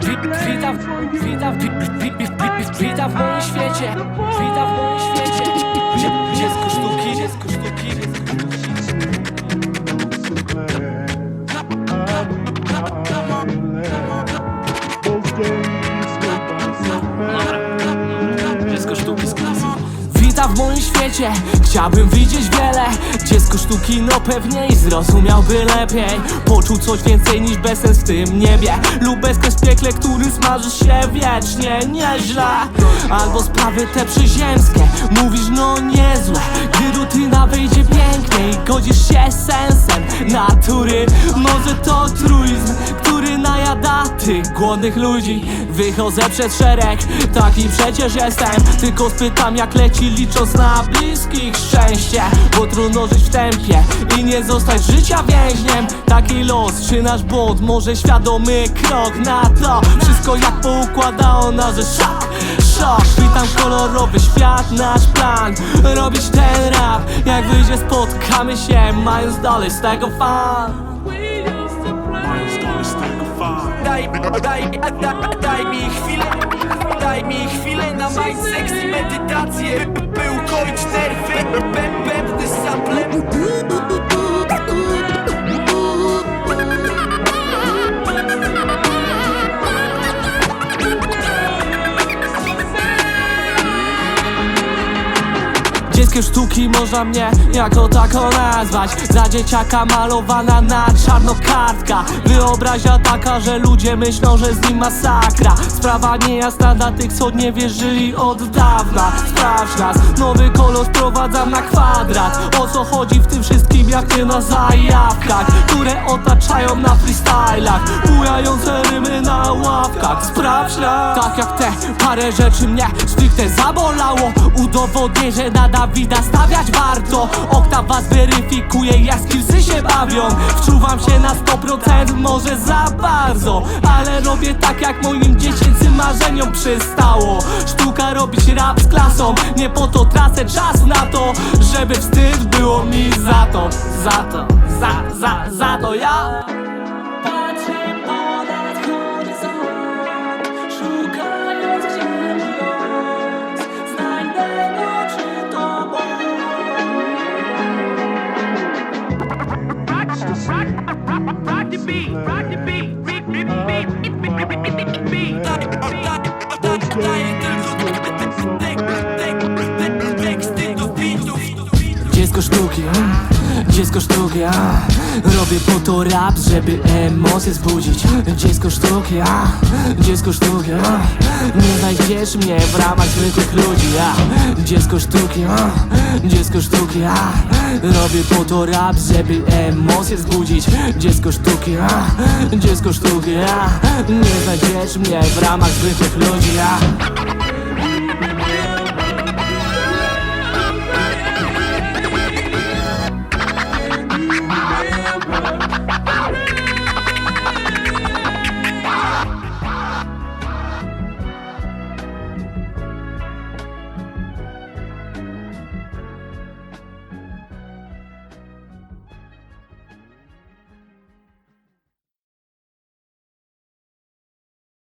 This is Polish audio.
Witam, witam, witam w moim świecie. Witam w moim świecie. Dzie- Dziecko sztuki, dziecko sztuki. Dziecko Witam w moim świecie, chciałbym widzieć wiele. Dziecko sztuki no pewnie i zrozumiałby lepiej. Poczuł coś więcej niż bezsens w tym niebie. Lub bezkres w piekle, który smaży się wiecznie. Nieźle. Albo sprawy te przyziemskie Mówisz no niezłe. Gdy rutyna wyjdzie pięknie i godzisz się sensem natury. Może to truizm, tych głodnych ludzi Wychodzę przed szereg, taki przecież jestem Tylko spytam jak leci licząc na bliskich. Szczęście Bo trudno żyć w tempie i nie zostać życia więźniem. Taki los czy nasz błąd, może świadomy krok na to. Wszystko jak poukładało na że szok, szok. Witam kolorowy świat, nasz plan Robić ten rap, jak wyjdzie spotkamy się Mając dalej z tego fan Daj, daj, daj, daj mi chwilę Daj mi chwilę na my sexy medytację Był kończ nerwy Bę- Bębny z Dzieckie sztuki można mnie jako tako nazwać. Za dzieciaka malowana na czarno kartka. Wyobraźnia taka, że ludzie myślą, że z nim masakra. Sprawa niejasna dla tych, co nie wierzyli od dawna. Sprawdź nas, nowy kolor sprowadzam na kwadrat. O co chodzi w tym wszystkim, jak nie na zajawkach Które otaczają na freestylach Ujające rymy na ławkach. Sprawdź Tak jak te parę rzeczy mnie stricte zabolało. Udowodnię, że na Dawida stawiać warto. Oktaw was weryfikuje, jak skillsy się bawią. Wczuwam się na 100%, może za bardzo Ale robię tak, jak moim dziecięcym marzeniom przystało. Sztuka robić rap z klasą Nie po to tracę czas na to Żeby wstyd było mi za to Za to, za, za, za to ja. Rock. The beat, rock the beat. Beat, beat, beat, beat, beat, beat, beat, Dziecko sztuki, dziecko sztuki, a. Robię po to rap, żeby emocje zbudzić Dziecko sztuki, a. Dziecko sztuki, a. Nie znajdziesz mnie w ramach zwykłych ludzi, a. Dziecko sztuki, a. Dziecko sztuki, a. Robię po to rap, żeby emocje zbudzić Dziecko sztuki, a. Dziecko sztuki, a. Nie znajdziesz mnie w ramach zwykłych ludzi, a